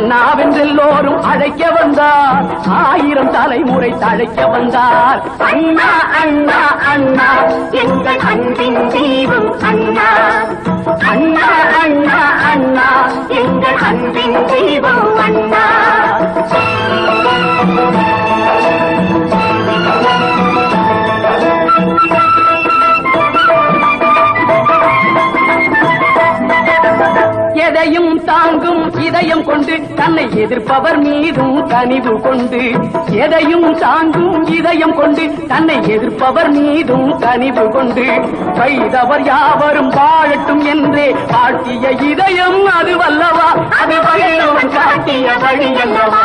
அண்ணாவென்றெல்லோரும் அழைக்க வந்தார். ஆயிரம் தலைமுறை தழைக்க வந்தார். அண்ணா அண்ணா அண்ணா எங்கள் அன்பின் தீபம் அண்ணா. அண்ணா அண்ணா அண்ணா எங்கள் அன்பின் தீபம் அண்ணா. எதையும் தாங்கும் இதயம் கொண்டு தன்னை எதிர்ப்பவர் மீதும் கனிவு கொண்டு. எதையும் தாங்கும் இதயம் கொண்டு தன்னை எதிர்ப்பவர் மீதும் கனிவு கொண்டு. வைதவர் யாவரும் வாழட்டும் என்றே வாழ்த்திய இதயம் அது வல்லவா? அது வள்ளுவன் காட்டிய வழி அல்லவா